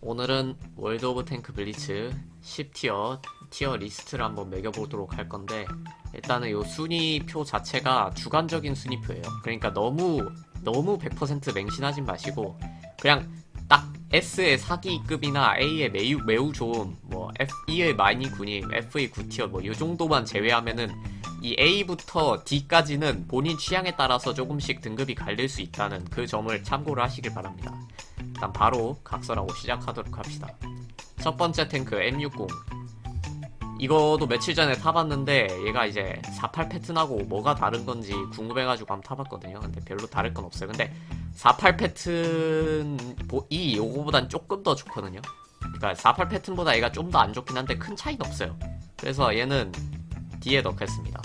오늘은 월드 오브 탱크 블리츠 10티어 티어 리스트를 한번 매겨보도록 할 건데 일단은 요 순위표 자체가 주관적인 순위표예요. 그러니까 너무 너무 100% 맹신하진 마시고 그냥 딱 S의 사기급이나 A의 매우 매우 좋은 뭐 F2의 많이 군임, F2 9티어 뭐요 정도만 제외하면은 이 A부터 D까지는 본인 취향에 따라서 조금씩 등급이 갈릴 수 있다는 그 점을 참고를 하시길 바랍니다. 일단 바로 각설하고 시작하도록 합시다. 첫 번째 탱크 M60. 이거도 며칠 전에 타봤는데 얘가 이제 48 패턴하고 뭐가 다른 건지 궁금해가지고 한번 타봤거든요. 근데 별로 다를 건 없어요. 근데 48 패턴이 요거보단 조금 더 좋거든요. 그러니까 48 패턴보다 얘가 좀 더 안 좋긴 한데 큰 차이는 없어요. 그래서 얘는 D에 넣겠습니다.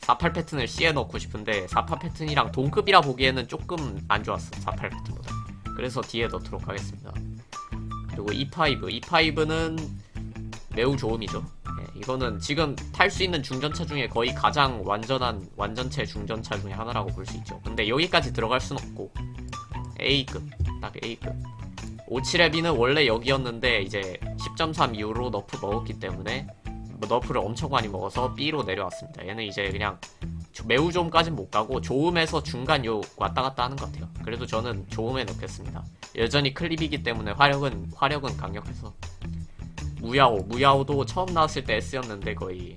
48 패턴을 C에 넣고 싶은데 48 패턴이랑 동급이라 보기에는 조금 안 좋았어. 48 패턴보다. 그래서 D에 넣도록 하겠습니다. 그리고 E5, E5는 매우 좋음이죠. 예, 이거는 지금 탈 수 있는 중전차 중에 거의 가장 완전한 완전체 중전차 중에 하나라고 볼 수 있죠. 근데 여기까지 들어갈 순 없고 A급, 딱 A급. 57랩이는 원래 여기였는데 이제 10.3 이후로 너프 먹었기 때문에 뭐 너프를 엄청 많이 먹어서 B로 내려왔습니다. 얘는 이제 그냥 조- 매우 좋음까진 못 가고 좋음에서 중간 요 왔다 갔다 하는 것 같아요. 그래도 저는 좋음에 넣겠습니다. 여전히 클립이기 때문에 화력은 화력은 강력해서 무야호 무야호도 처음 나왔을 때 S였는데 거의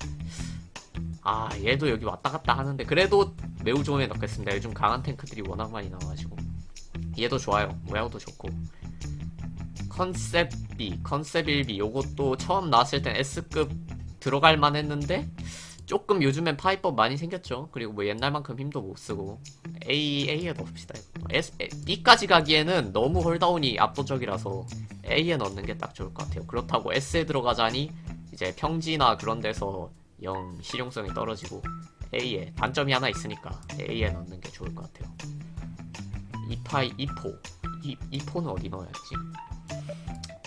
아 얘도 여기 왔다 갔다 하는데 그래도 매우 좋음에 넣겠습니다. 요즘 강한 탱크들이 워낙 많이 나와가지고 얘도 좋아요. 무야호도 좋고 컨셉 B, 컨셉 1B 요것도 처음 나왔을 땐 S급 들어갈 만 했는데 조금 요즘엔 파이법 많이 생겼죠. 그리고 뭐 옛날만큼 힘도 못 쓰고 A A에 넣읍시다. S 에, B까지 가기에는 너무 홀다운이 압도적이라서 A에 넣는 게 딱 좋을 것 같아요. 그렇다고 S에 들어가자니 이제 평지나 그런 데서 영 실용성이 떨어지고 A에 단점이 하나 있으니까 A에 넣는 게 좋을 것 같아요. 이파이 이포 이 이포는 어디 넣어야지?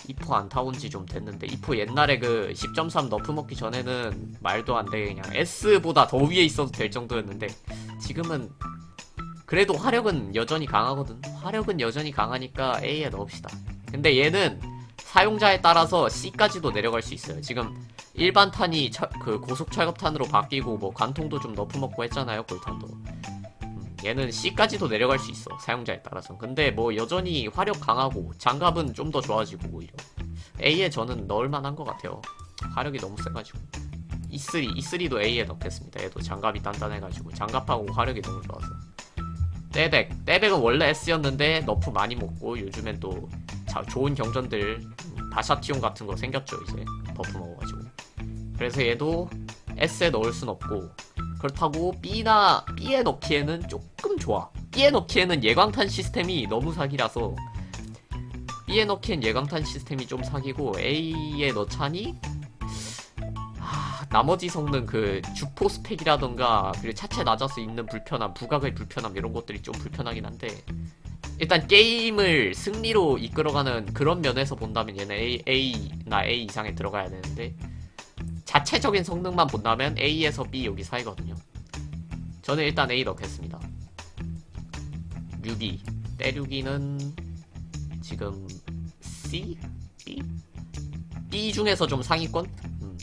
이포 안 타온 지 좀 됐는데 이포 옛날에 그 10.3 너프 먹기 전에는 말도 안 돼 그냥 S보다 더 위에 있어도 될 정도였는데 지금은 그래도 화력은 여전히 강하거든. 화력은 여전히 강하니까 A에 넣읍시다. 근데 얘는 사용자에 따라서 C까지도 내려갈 수 있어요. 지금 일반 탄이 철- 그 고속 철갑탄으로 바뀌고 뭐 관통도 좀 너프 먹고 했잖아요 골탄도. 음, 얘는 C까지도 내려갈 수 있어 사용자에 따라서. 근데 뭐 여전히 화력 강하고 장갑은 좀 더 좋아지고 오히려 A에 저는 넣을 만한 것 같아요. 화력이 너무 세가지고. E3, E3도 A에 넣겠습니다. 얘도 장갑이 단단해가지고. 장갑하고 화력이 너무 좋아서. 떼백. 떼백은 원래 S였는데 너프 많이 먹고 요즘엔 또 자, 좋은 경전들 음, 바샤티온 같은 거 생겼죠 이제. 버프 먹어가지고. 그래서 얘도 S에 넣을 순 없고 그렇다고 B나 B에 넣기에는 조금 좋아. B에 넣기에는 예광탄 시스템이 너무 사기라서. B에 넣기엔 예광탄 시스템이 좀 사기고 A에 넣자니? 아, 나머지 성능 그 주포 스펙이라던가 그리고 차체 낮아서 있는 불편함, 부각의 불편함 이런 것들이 좀 불편하긴 한데. 일단 게임을 승리로 이끌어가는 그런 면에서 본다면 얘는 A, A나 A 이상에 들어가야 되는데 자체적인 성능만 본다면 A에서 B 여기 사이거든요. 저는 일단 A 넣겠습니다. 6이 때류기는 지금 C? B? B 중에서 좀 상위권? 음.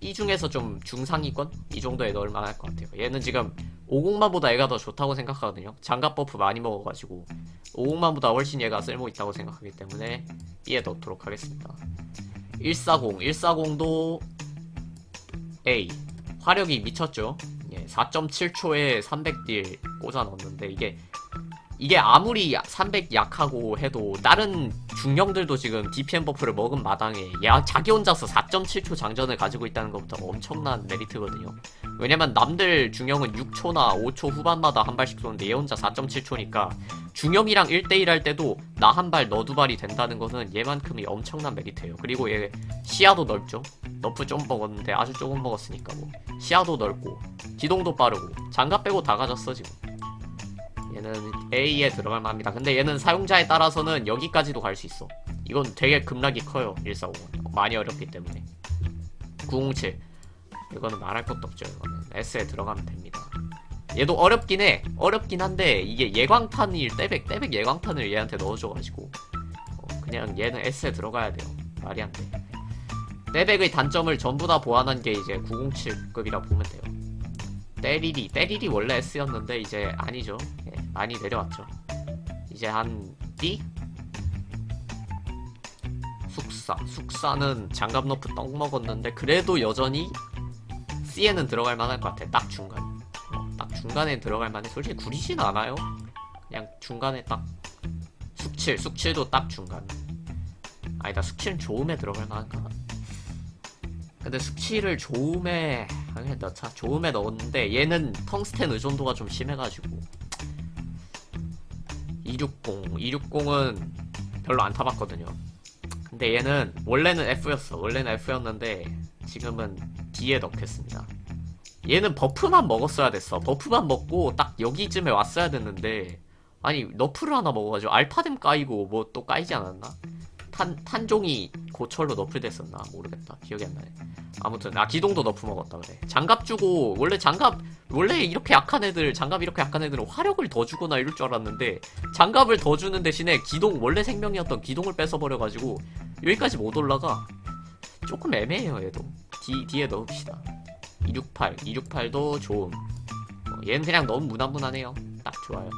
B 중에서 좀 중상위권? 이 정도에 넣을 만할 것 같아요. 얘는 지금 50만보다 얘가 더 좋다고 생각하거든요. 장갑 버프 많이 먹어가지고 50만보다 훨씬 얘가 쓸모 있다고 생각하기 때문에 B에 넣도록 하겠습니다. 140, 140도 A 화력이 미쳤죠. 예, 4.7초에 300딜 꽂아 넣었는데 이게 이게 아무리 300 약하고 해도 다른 중령들도 지금 DPM 버프를 먹은 마당에 야 자기 혼자서 4.7초 장전을 가지고 있다는 것부터 엄청난 메리트거든요. 왜냐면 남들 중령은 6초나 5초 후반마다 한 발씩 쏘는데 얘 혼자 4.7초니까 중령이랑 1대1 할 때도 나 한 발 너 두 발이 된다는 것은 얘만큼이 엄청난 메리트예요. 그리고 얘 시야도 넓죠. 너프 좀 먹었는데 아주 조금 먹었으니까 뭐 시야도 넓고 기동도 빠르고 장갑 빼고 다 가졌어 지금. 얘는 A에 들어갈 만합니다. 근데 얘는 사용자에 따라서는 여기까지도 갈 수 있어. 이건 되게 급락이 커요. 145는 많이 어렵기 때문에. 907 이거는 말할 것도 없죠. 이거는 S에 들어가면 됩니다. 얘도 어렵긴 해. 어렵긴 한데 이게 예광탄일 떼백 떼백 예광탄을 얘한테 넣어줘가지고 어, 그냥 얘는 S에 들어가야 돼요. 말이 안 돼. 떼백의 단점을 전부 다 보완한 게 이제 907급이라 보면 돼요. 때리리, 때리리 원래 S였는데 이제 아니죠. 예, 많이 내려왔죠. 이제 한 D? 숙사. 숙사는 장갑 너프 떡 먹었는데 그래도 여전히 C에는 들어갈 만할 것 같아. 딱 중간. 어, 딱 중간에 들어갈 만해. 솔직히 구리진 않아요. 그냥 중간에 딱 숙칠, 숙칠도 딱 중간. 아니다, 숙칠은 좋음에 들어갈 만한가? 근데 숙칠을 좋음에 아니 넣자 좋음에 넣었는데 얘는 텅스텐 의존도가 좀 심해가지고 260 260은 별로 안 타봤거든요 근데 얘는 원래는 F였어 원래는 F였는데 지금은 D에 넣겠습니다. 얘는 버프만 먹었어야 됐어. 버프만 먹고 딱 여기쯤에 왔어야 됐는데 아니 너프를 하나 먹어가지고 알파뎀 까이고 뭐 또 까이지 않았나? 탄, 탄종이 고철로 너프 됐었나? 모르겠다. 기억이 안 나네. 아무튼 아 기동도 너프 먹었다 그래. 장갑 주고 원래 장갑 원래 이렇게 약한 애들 장갑 이렇게 약한 애들은 화력을 더 주거나 이럴 줄 알았는데 장갑을 더 주는 대신에 기동 원래 생명이었던 기동을 뺏어버려가지고 여기까지 못 올라가. 조금 애매해요 얘도 D에 넣읍시다 268 268도 좋음 어, 얘는 그냥 너무 무난무난해요 딱 좋아요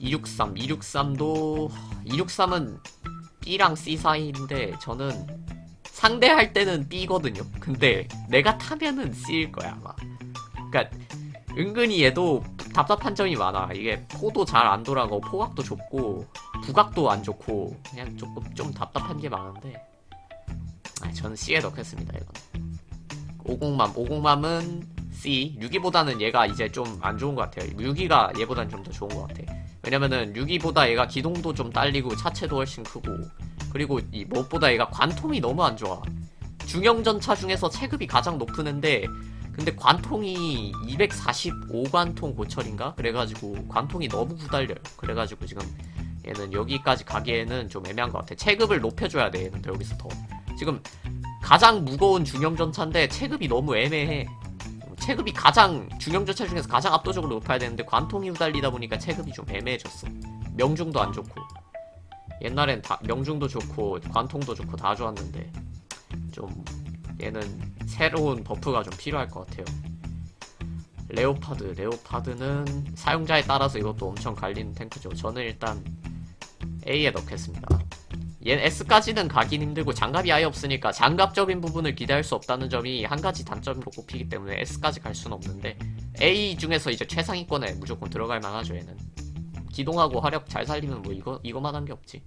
263 263도 263은 B랑 C 사이인데 저는 상대할 때는 B거든요. 근데 내가 타면은 C일 거야 아마. 그러니까 은근히 얘도 답답한 점이 많아. 이게 포도 잘 안 돌아가고 포각도 좁고 부각도 안 좋고 그냥 조금 좀 답답한 게 많은데 아, 저는 C에 넣겠습니다 이건. 50맘 50맘은 C 6기보다는 얘가 이제 좀 안 좋은 것 같아요. 6기가 얘보다는 좀 더 좋은 것 같아. 왜냐면은 6기보다 얘가 기동도 좀 딸리고 차체도 훨씬 크고 그리고 이 무엇보다 얘가 관통이 너무 안 좋아. 중형전차 중에서 체급이 가장 높은 애인데 근데 관통이 245관통 고철인가? 그래가지고 관통이 너무 후달려요. 그래가지고 지금 얘는 여기까지 가기에는 좀 애매한 것 같아. 체급을 높여줘야 돼 얘는 더 여기서 더. 지금 가장 무거운 중형전차인데 체급이 너무 애매해. 체급이 가장 중형전차 중에서 가장 압도적으로 높아야 되는데 관통이 후달리다 보니까 체급이 좀 애매해졌어. 명중도 안 좋고. 옛날엔 다 명중도 좋고 관통도 좋고 다 좋았는데 좀 얘는 새로운 버프가 좀 필요할 것 같아요. 레오파드, 레오파드는 사용자에 따라서 이것도 엄청 갈리는 탱크죠. 저는 일단 A에 넣겠습니다. 얘는 S까지는 가긴 힘들고 장갑이 아예 없으니까 장갑적인 부분을 기대할 수 없다는 점이 한 가지 단점으로 꼽히기 때문에 S까지 갈 수는 없는데 A 중에서 이제 최상위권에 무조건 들어갈 만하죠 얘는. 기동하고 화력 잘 살리면 뭐 이거 이거만 한 게 없지.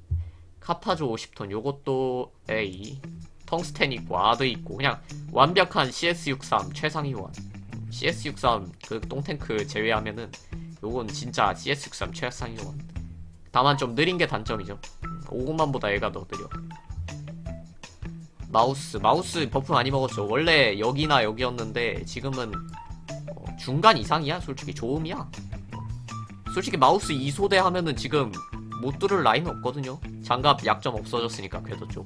카파조 50톤 요것도 A. 텅스텐 있고 아드 있고 그냥 완벽한 CS63 최상위원. CS63 그 똥탱크 제외하면은 요건 진짜 CS63 최상위원. 다만 좀 느린 게 단점이죠. 50만보다 얘가 더 느려. 마우스 마우스 버프 많이 먹었죠. 원래 여기나 여기였는데 지금은 어, 중간 이상이야. 솔직히 좋음이야. 솔직히 마우스 2소대 하면은 지금 못 뚫을 라인 없거든요. 장갑 약점 없어졌으니까 그래도 좀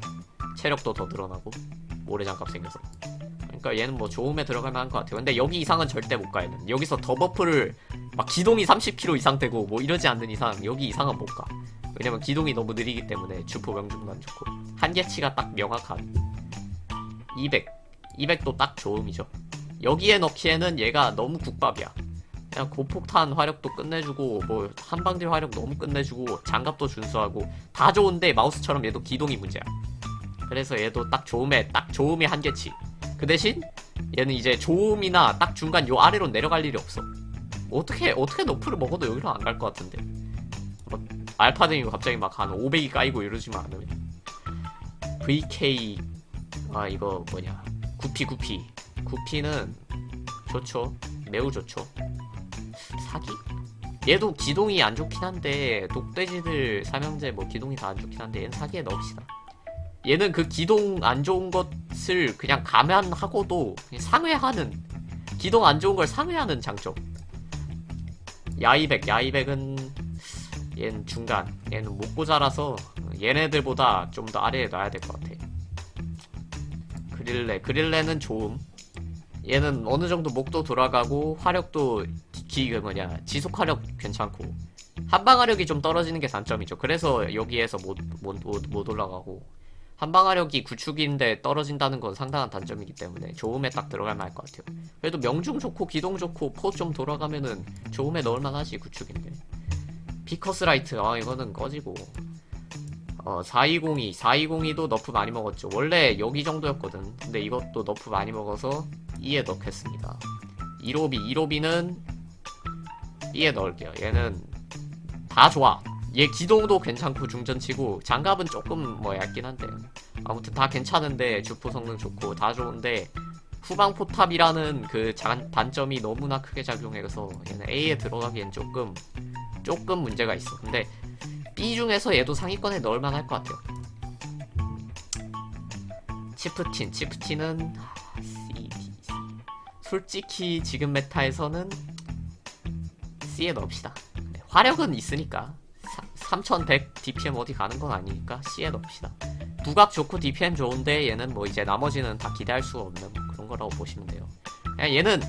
체력도 더 늘어나고 모래 장갑 생겨서. 그러니까 얘는 뭐 좋음에 들어갈 만한 것 같아요. 근데 여기 이상은 절대 못 가. 얘는 여기서 더 버프를 막 기동이 30km 이상 되고 뭐 이러지 않는 이상 여기 이상은 못 가. 왜냐면 기동이 너무 느리기 때문에 주포 명중도 안 좋고 한계치가 딱 명확한 200 200도 딱 좋음이죠. 여기에 넣기에는 얘가 너무 국밥이야. 그냥 고폭탄 화력도 끝내주고 뭐 한방질 화력 너무 끝내주고 장갑도 준수하고 다 좋은데 마우스처럼 얘도 기동이 문제야. 그래서 얘도 딱 좋음에 딱 좋음이 한계치. 그 대신 얘는 이제 좋음이나 딱 중간 요 아래로 내려갈 일이 없어. 뭐 어떻게 어떻게 너프를 먹어도 여기로 안 갈 것 같은데. 뭐 알파댕이고 갑자기 막 한 500이 까이고 이러지만 않으면. VK 아 이거 뭐냐 구피 구피 구피는 좋죠 매우 좋죠 사기? 얘도 기동이 안 좋긴 한데 독돼지들 삼형제 뭐 기동이 다 안 좋긴 한데 얘는 사기에 넣읍시다 얘는 그 기동 안 좋은 것을 그냥 감안하고도 상회하는 기동 안 좋은 걸 상회하는 장점 야이백 야이백은 얘는 중간. 얘는 먹고 자라서 얘네들보다 좀 더 아래에 놔야 될 것 같아. 그릴레. 그릴레는 좋음. 얘는 어느 정도 목도 돌아가고 화력도 기그 뭐냐 지속 화력 괜찮고. 한방화력이 좀 떨어지는 게 단점이죠. 그래서 여기에서 못, 못, 못, 못 올라가고 한방화력이 구축인데 떨어진다는 건 상당한 단점이기 때문에 조음에 딱 들어갈 만 할 것 같아요. 그래도 명중 좋고 기동 좋고 포 좀 돌아가면은 조음에 넣을 만 하지 구축인데. 피커스 라이트 아 이거는 꺼지고 어 4202, 4202도 너프 많이 먹었죠. 원래 여기 정도였거든. 근데 이것도 너프 많이 먹어서 E에 넣겠습니다. 1호비, 1호비는 B에 넣을게요. 얘는 다 좋아. 얘 기동도 괜찮고 중전치고 장갑은 조금 뭐 얇긴 한데 아무튼 다 괜찮은데 주포 성능 좋고 다 좋은데 후방 포탑이라는 그 장- 단점이 너무나 크게 작용해서 얘는 A에 들어가기엔 조금 조금 문제가 있어. 근데 B 중에서 얘도 상위권에 넣을 만 할 것 같아요. 치프틴, 치프틴은 아, C, D, C. 솔직히 지금 메타에서는 C에 넣읍시다. 네, 화력은 있으니까 3100 DPM 어디 가는 건 아니니까 C에 넣읍시다. 부각 좋고 DPM 좋은데 얘는 뭐 이제 나머지는 다 기대할 수 없는 그런 거라고 보시면 돼요. 그냥 얘는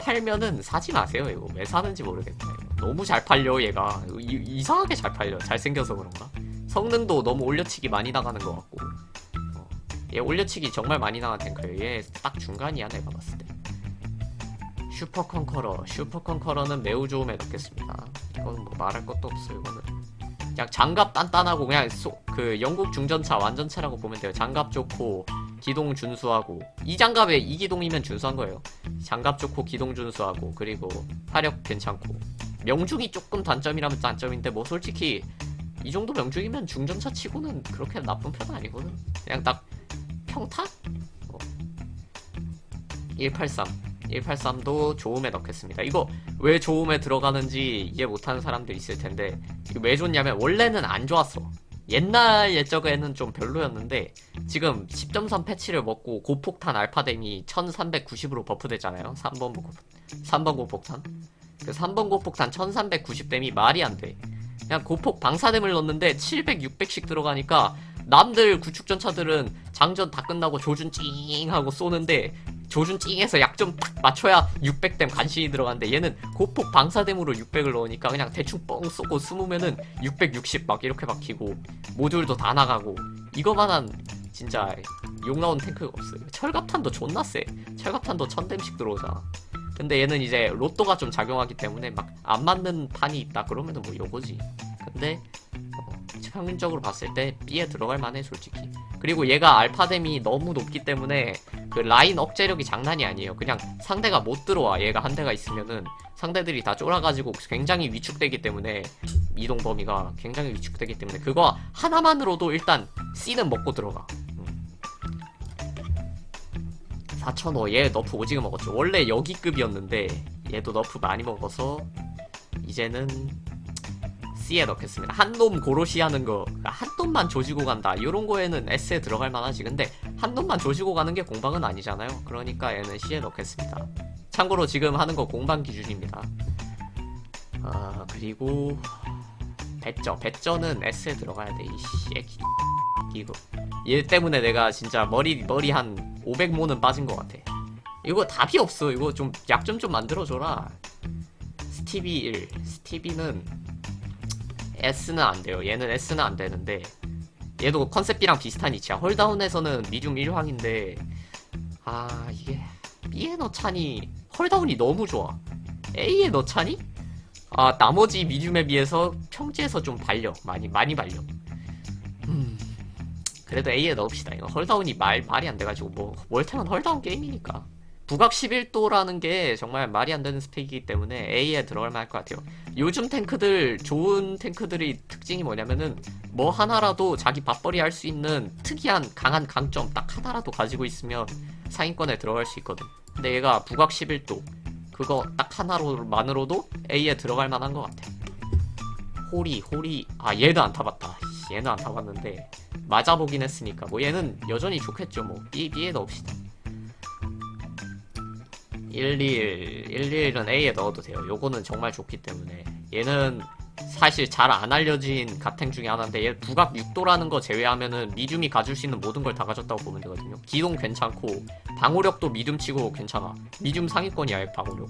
팔면은 사지 마세요. 이거 왜 사는지 모르겠네. 너무 잘 팔려 얘가 이, 이상하게 잘 팔려. 잘생겨서 그런가? 성능도 너무 올려치기 많이 나가는 것 같고. 어, 얘 올려치기 정말 많이 나가는 탱크예요. 얘 딱 중간이야 내가 봤을 때. 슈퍼 컨커러, 슈퍼 컨커러는 매우 좋음에 넣겠습니다. 이건 뭐 말할 것도 없어요. 이거는 그냥 장갑 단단하고 그냥 소, 그 영국 중전차 완전차라고 보면 돼요. 장갑 좋고 기동 준수하고 이 장갑에 이 기동이면 준수한 거예요. 장갑 좋고 기동 준수하고 그리고 화력 괜찮고 명중이 조금 단점이라면 단점인데 뭐 솔직히 이 정도 명중이면 중전차 치고는 그렇게 나쁜 편은 아니거든. 그냥 딱 평타? 어. 183 183도 조음에 넣겠습니다. 이거 왜 조음에 들어가는지 이해 못하는 사람도 있을 텐데 왜 좋냐면 원래는 안 좋았어. 옛날 예적에는 좀 별로였는데 지금 10.3 패치를 먹고 고폭탄 알파뎀이 1390으로 버프됐잖아요. 3번 고 3번 고폭탄. 그 3번 고폭탄 1390뎀이 말이 안 돼. 그냥 고폭 방사뎀을 넣는데 700, 600씩 들어가니까 남들 구축전차들은 장전 다 끝나고 조준 찡 하고 쏘는데 조준 찡해서 약 좀 딱 맞춰야 600댐 간신히 들어가는데 얘는 고폭 방사댐으로 600을 넣으니까 그냥 대충 뻥 쏘고 숨으면은 660 막 이렇게 박히고 모듈도 다 나가고 이거만한 진짜 욕 나온 탱크가 없어요. 철갑탄도 존나 세. 철갑탄도 1000댐씩 들어오잖아. 근데 얘는 이제 로또가 좀 작용하기 때문에 막 안 맞는 판이 있다 그러면은 뭐 요거지. 근데 어, 평균적으로 봤을 때 B에 들어갈 만해 솔직히. 그리고 얘가 알파뎀이 너무 높기 때문에 그 라인 억제력이 장난이 아니에요. 그냥 상대가 못 들어와. 얘가 한 대가 있으면은 상대들이 다 쫄아가지고 굉장히 위축되기 때문에 이동 범위가 굉장히 위축되기 때문에 그거 하나만으로도 일단 C는 먹고 들어가. 음. 4,000호 얘 너프 오지게 먹었죠. 원래 여기급이었는데 얘도 너프 많이 먹어서 이제는 C에 넣겠습니다. 한 놈 고로시 하는 거, 그러니까 한 놈만 조지고 간다. 이런 거에는 S에 들어갈 만하지. 근데 한 놈만 조지고 가는 게 공방은 아니잖아요. 그러니까 얘는 C에 넣겠습니다. 참고로 지금 하는 거 공방 기준입니다. 아, 그리고 배쩌. 배쩌는 S에 들어가야 돼. 이 새끼. 이거. 얘 때문에 내가 진짜 머리, 머리 한 500모는 빠진 것 같아. 이거 답이 없어. 이거 좀 약 좀 좀 만들어줘라. 스티비 1. 스티비는 S는 안 돼요. 얘는 S는 안 되는데 얘도 컨셉이랑 비슷한 위치야. 홀다운에서는 미중 1황인데 아 이게 B에 넣자니 홀다운이 너무 좋아. A에 넣자니 아 나머지 미중에 비해서 평지에서 좀 발려 많이 많이 발려. 음 그래도 A에 넣읍시다. 이거 홀다운이 말 말이 안 돼가지고 뭐 월템은 홀다운 게임이니까. 부각 11도라는 게 정말 말이 안 되는 스펙이기 때문에 A에 들어갈 만할 것 같아요. 요즘 탱크들 좋은 탱크들이 특징이 뭐냐면은 뭐 하나라도 자기 밥벌이 할 수 있는 특이한 강한 강점 딱 하나라도 가지고 있으면 상위권에 들어갈 수 있거든. 근데 얘가 부각 11도 그거 딱 하나로만으로도 A에 들어갈 만한 것 같아. 호리 호리 아 얘도 안 타봤다. 씨, 얘는 안 타봤는데 맞아보긴 했으니까 뭐 얘는 여전히 좋겠죠 뭐 B B에 넣읍시다. 11, 11은 A에 넣어도 돼요. 요거는 정말 좋기 때문에. 얘는 사실 잘 안 알려진 가탱 중에 하나인데 얘 부각 6도라는 거 제외하면은 미둠이 가질 수 있는 모든 걸 다 가졌다고 보면 되거든요. 기동 괜찮고 방어력도 미둠 치고 괜찮아. 미둠 상위권이야 얘 방어력.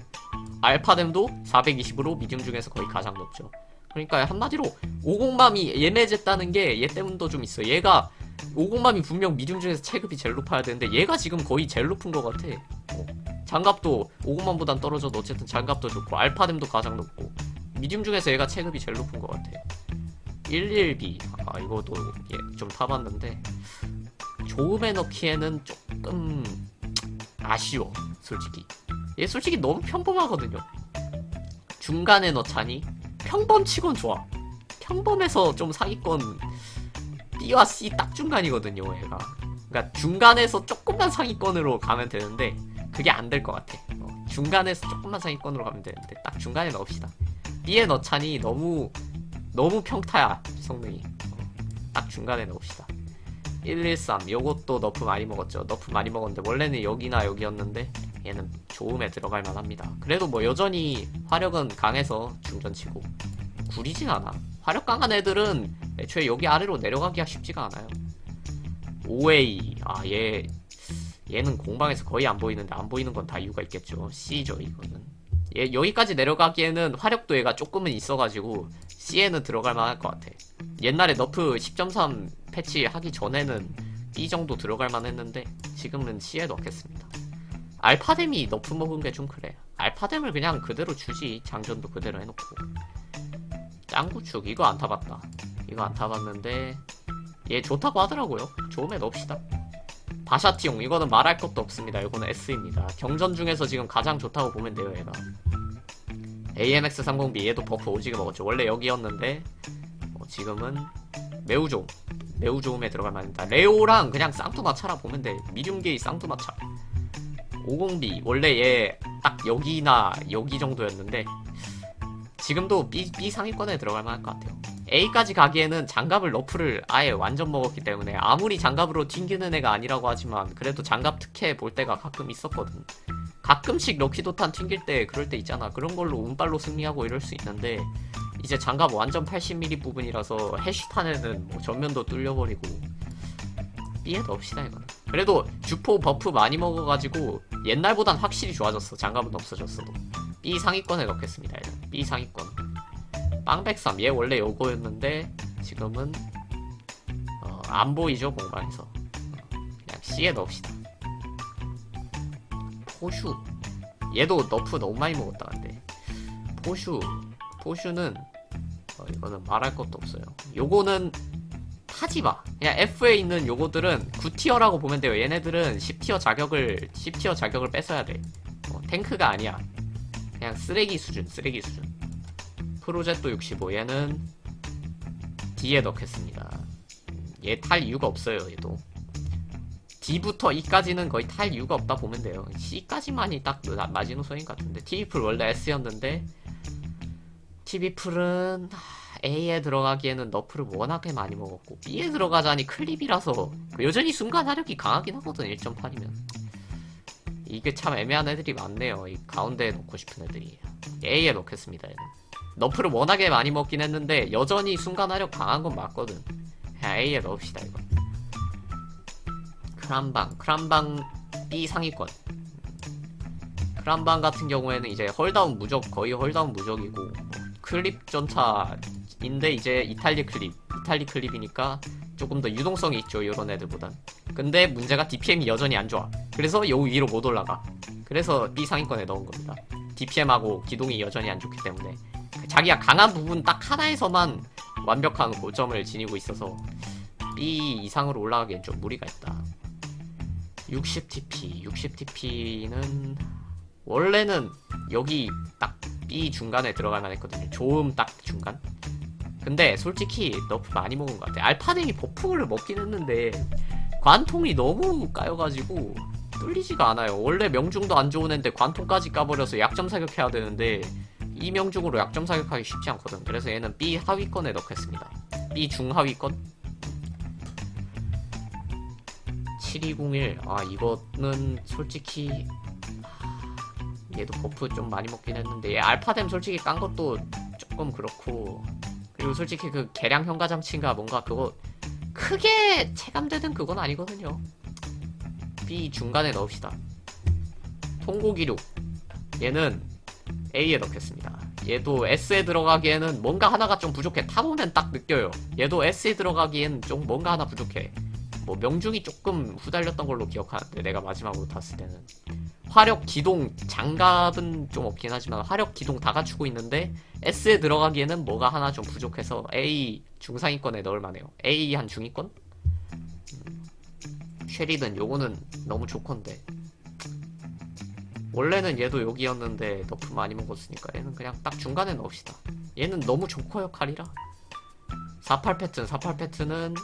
알파뎀도 420으로 미둠 중에서 거의 가장 높죠. 그러니까 한마디로 오공맘이 예매졌다는 게 얘 때문도 좀 있어. 얘가 오공맘이 분명 미중 중에서 체급이 제일 높아야 되는데 얘가 지금 거의 제일 높은 것 같아. 어. 장갑도 오공맘보단 떨어져도 어쨌든 장갑도 좋고 알파뎀도 가장 높고 미중 중에서 얘가 체급이 제일 높은 것 같아. 11B 아 이것도 예, 좀 타봤는데 조음에 넣기에는 조금 아쉬워 솔직히. 얘 솔직히 너무 평범하거든요. 중간에 넣자니 평범치곤 좋아. 평범해서 좀 상위권 B와 C 딱 중간이거든요 얘가. 그러니까 중간에서 조금만 상위권으로 가면 되는데 그게 안 될 것 같아. 어, 중간에서 조금만 상위권으로 가면 되는데 딱 중간에 넣읍시다. B에 넣자니 너무 너무 평타야 성능이. 어, 딱 중간에 넣읍시다. 113 요것도 너프 많이 먹었죠. 너프 많이 먹었는데 원래는 여기나 여기였는데 얘는 조음에 들어갈 만합니다. 그래도 뭐 여전히 화력은 강해서 중전치고. 구리진 않아. 화력 강한 애들은 애초에 여기 아래로 내려가기가 쉽지가 않아요. 5A 아얘 얘는 공방에서 거의 안 보이는데 안 보이는 건 다 이유가 있겠죠 C죠 이거는 얘 여기까지 내려가기에는 화력도 얘가 조금은 있어가지고 C에는 들어갈 만할 것 같아 옛날에 너프 10.3 패치 하기 전에는 B 정도 들어갈 만했는데 지금은 C에 넣겠습니다. 알파뎀이 너프 먹은 게 좀 그래. 알파뎀을 그냥 그대로 주지 장전도 그대로 해놓고. 짱구축 이거 안 타봤다. 이거 안 타봤는데 얘 좋다고 하더라고요. 좋으면 넣읍시다. 바샤티용 이거는 말할 것도 없습니다. 이거는 S입니다. 경전 중에서 지금 가장 좋다고 보면 돼요 얘가. AMX30B 얘도 버프 오지게 먹었죠. 원래 여기였는데 어, 지금은 매우 좋음 매우 좋음에 들어갈 만합니다 레오랑 그냥 쌍투마차라 보면 돼 미디움게이 쌍투마차 50B 원래 얘 딱 여기나 여기 정도였는데 지금도 B, B 상위권에 들어갈 만할 것 같아요 A까지 가기에는 장갑을 너프를 아예 완전 먹었기 때문에 아무리 장갑으로 튕기는 애가 아니라고 하지만 그래도 장갑 특혜 볼 때가 가끔 있었거든. 가끔씩 럭키도탄 튕길 때 그럴 때 있잖아. 그런 걸로 운빨로 승리하고 이럴 수 있는데 이제 장갑 완전 80mm 부분이라서 해시탄에는 뭐 전면도 뚫려버리고 B에 넣읍시다 이거는. 그래도 주포 버프 많이 먹어가지고 옛날보단 확실히 좋아졌어. 장갑은 없어졌어도. B 상위권에 넣겠습니다 B 상위권 빵백삼 얘 원래 요거였는데 지금은 어, 안 보이죠 공방에서 어, 그냥 C에 넣읍시다 포슈 얘도 너프 너무 많이 먹었다 근데 포슈 포슈는 어, 이거는 말할 것도 없어요. 요거는 타지마. 그냥 F에 있는 요거들은 9티어라고 보면 돼요. 얘네들은 10티어 자격을 10티어 자격을 뺏어야 돼. 어, 탱크가 아니야. 그냥 쓰레기 수준, 쓰레기 수준. 프로젝트 65 얘는 D에 넣겠습니다. 얘 탈 이유가 없어요. 얘도. D부터 E까지는 거의 탈 이유가 없다 보면 돼요. C까지만이 딱 마- 마지노선인 것 같은데. T풀 원래 S였는데 TV풀은 A에 들어가기에는 너프를 워낙에 많이 먹었고 B에 들어가자니 클립이라서 여전히 순간 화력이 강하긴 하거든 1.8이면 이게 참 애매한 애들이 많네요 이 가운데에 놓고 싶은 애들이 A에 넣겠습니다 얘는 너프를 워낙에 많이 먹긴 했는데 여전히 순간 화력 강한 건 맞거든. 그냥 A에 넣읍시다 이거. 크람방 크람방 B 상위권. 크람방 같은 경우에는 이제 헐다운 무적 거의 헐다운 무적이고 뭐 클립 전차인데 이제 이탈리 클립 이탈리 클립이니까 조금 더 유동성이 있죠 이런 애들보단. 근데 문제가 DPM이 여전히 안 좋아. 그래서 요 위로 못 올라가. 그래서 B 상위권에 넣은 겁니다. DPM하고 기동이 여전히 안 좋기 때문에 자기가 강한 부분 딱 하나에서만 완벽한 고점을 지니고 있어서 B 이상으로 올라가기엔 좀 무리가 있다 60TP 60TP는 원래는 여기 딱 B 중간에 들어갈 만 했거든요. 조음 딱 중간. 근데 솔직히 너프 많이 먹은 것 같아. 알파댕이 버프를 먹긴 했는데 관통이 너무 까여가지고 뚫리지가 않아요. 원래 명중도 안 좋은 애인데 관통까지 까버려서 약점 사격해야 되는데 이 명중으로 약점 사격하기 쉽지 않거든. 그래서 얘는 B 하위권에 넣겠습니다. B 중하위권. 7201. 아 이거는 솔직히 얘도 버프 좀 많이 먹긴 했는데 얘 알파뎀 솔직히 깐 것도 조금 그렇고 그리고 솔직히 그 계량 현가 장치인가 뭔가 그거 크게 체감되는 그건 아니거든요 B 중간에 넣읍시다 통고 기록 얘는 A에 넣겠습니다 얘도 S에 들어가기에는 뭔가 하나가 좀 부족해. 타보면 딱 느껴요. 얘도 S에 들어가기엔 좀 뭔가 하나 부족해. 뭐 명중이 조금 후달렸던 걸로 기억하는데 내가 마지막으로 탔을 때는 화력 기동 장갑은 좀 없긴 하지만 화력 기동 다 갖추고 있는데 S에 들어가기에는 뭐가 하나 좀 부족해서 A 중상위권에 넣을 만해요. A 한 중위권? 음, 쉐리든 요거는 너무 좋건데 원래는 얘도 여기였는데 너프 많이 먹었으니까 얘는 그냥 딱 중간에 넣읍시다. 얘는 너무 조커 역할이라. 48 패튼 48 패튼은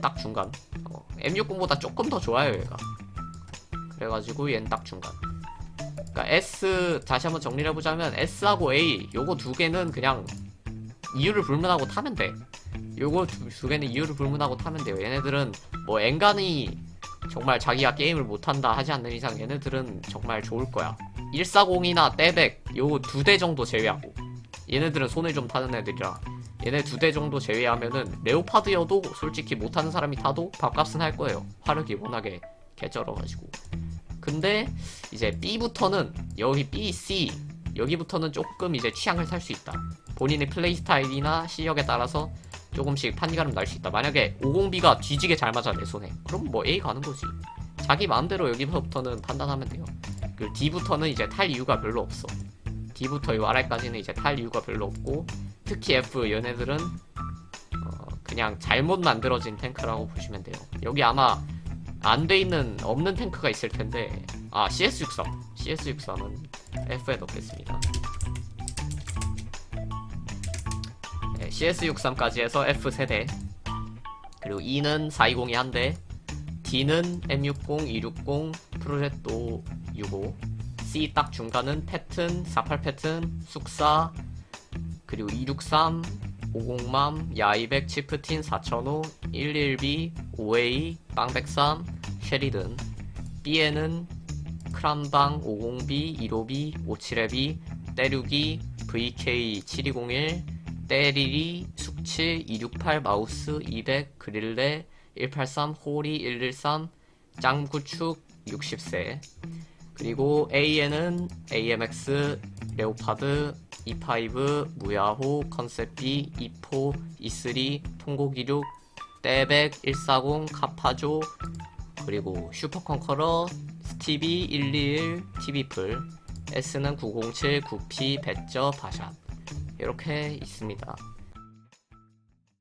딱 중간. 어, M60보다 조금 더 좋아요 얘가. 그래가지고 얘는 딱 중간. 그러니까 S 다시 한번 정리를 해보자면 S하고 A 요거 두 개는 그냥 이유를 불문하고 타면 돼. 요거 두, 두 개는 이유를 불문하고 타면 돼요. 얘네들은 뭐 엔간히 정말 자기가 게임을 못한다 하지 않는 이상 얘네들은 정말 좋을 거야 140이나 떼백 요 두 대 정도 제외하고 얘네들은 손을 좀 타는 애들이라 얘네 두 대 정도 제외하면은 레오파드여도 솔직히 못하는 사람이 타도 밥값은 할 거예요. 화력이 워낙에 개쩔어가지고. 근데 이제 B부터는 여기 B, C 여기부터는 조금 이제 취향을 살수 있다. 본인의 플레이 스타일이나 시력에 따라서 조금씩 판가름 날 수 있다. 만약에 50B가 뒤지게 잘 맞아 내 손에. 그럼 뭐 A 가는 거지. 자기 마음대로 여기부터는 판단하면 돼요. 그 D부터는 이제 탈 이유가 별로 없어. D부터 요 아래까지는 이제 탈 이유가 별로 없고 특히 F 얘네들은 어, 그냥 잘못 만들어진 탱크라고 보시면 돼요. 여기 아마 안 돼 있는 없는 탱크가 있을 텐데 아 CS63 CS63은 F에 넣겠습니다. CS63까지 해서 F 세대. 그리고 E는 420이 한 대, D는 M60, 260, 프로젝토 65, C 딱 중간은 패튼, 48 패튼, 숙사, 그리고 263, 50맘, 야이백, 치프틴, 4005, 11B, 5A, 빵백삼, 쉐리든. B에는 크람방, 50B, 15B, 57B, 때류기, VK7201, 때리리, 숙칠, 268, 마우스, 200, 그릴레, 183, 호리, 113, 짱구축, 60세. 그리고 A에는 AMX, 레오파드, E5, 무야호, 컨셉B, E4, E3, 통곡이륙, 떼백, 140, 카파조, 그리고 슈퍼컨커러, 스티비 121, TV풀, S는 907, 9P, 배저, 바샷 이렇게 있습니다.